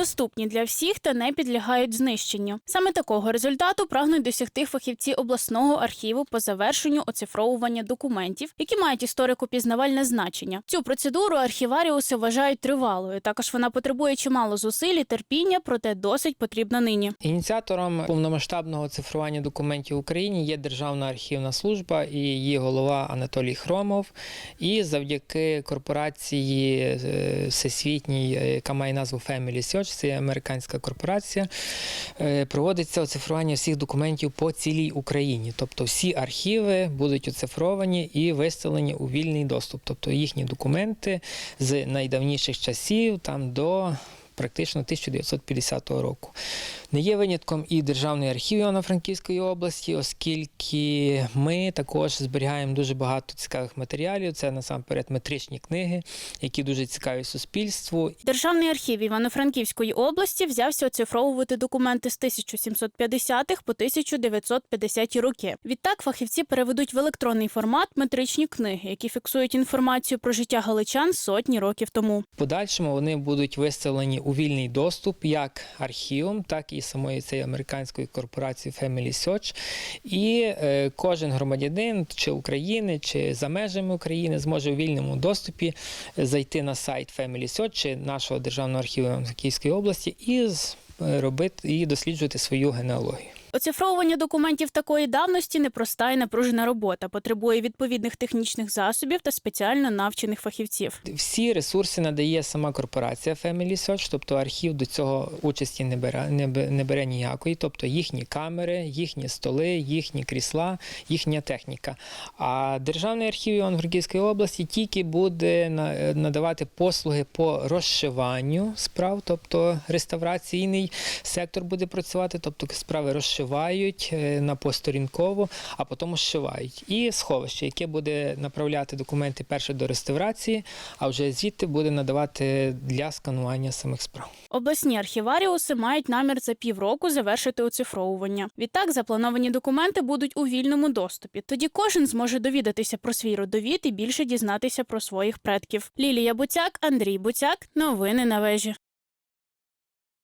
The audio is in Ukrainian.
доступні для всіх та не підлягають знищенню. Саме такого результату прагнуть досягти фахівці обласного архіву по завершенню оцифровування документів, які мають історико-пізнавальне значення. Цю процедуру архіваріуси вважають тривалою. Також вона потребує чимало зусиль і терпіння, проте досить потрібна нині. Ініціатором повномасштабного цифрування документів в Україні є Державна архівна служба і її голова Анатолій Хромов. І завдяки корпорації е, всесвітній, е, яка має назву Family Search, це є американська корпорація, е, проводиться оцифрування всіх документів по цілій Україні. Тобто всі архіви будуть оцифровані і виставлені у вільний доступ. Тобто їхні документи з найдавніших часів там до практично 1950 року. Не є винятком і Державний архів Івано-Франківської області, оскільки ми також зберігаємо дуже багато цікавих матеріалів. Це насамперед метричні книги, які дуже цікаві суспільству. Державний архів Івано-Франківської області взявся оцифровувати документи з 1750-х по 1950-ті роки. Відтак фахівці переведуть в електронний формат метричні книги, які фіксують інформацію про життя галичан сотні років тому. В подальшому вони будуть виставлені у вільний доступ як архівом, так і самої цієї американської корпорації Family Search. І е, кожен громадянин чи України, чи за межами України зможе у вільному доступі зайти на сайт Family Search чи нашого державного архіву Київської області і е, робити і досліджувати свою генеалогію. Оцифровування документів такої давності непроста і напружена робота, потребує відповідних технічних засобів та спеціально навчених фахівців. Всі ресурси надає сама корпорація Family Search, тобто архів до цього участі не бере, не бере ніякої, тобто їхні камери, їхні столи, їхні крісла, їхня техніка. А Державний архів Івано-Франківської області тільки буде надавати послуги по розшиванню справ, тобто реставраційний сектор буде працювати, тобто справи розшивають е, на посторінково, а потім зшивають. І сховище, яке буде направляти документи перше до реставрації, а вже звідти буде надавати для сканування самих справ. Обласні архіваріуси мають намір за півроку завершити оцифровування. Відтак заплановані документи будуть у вільному доступі. Тоді кожен зможе довідатися про свій родовід і більше дізнатися про своїх предків. Лілія Буцяк, Андрій Буцяк. Новини на вежі.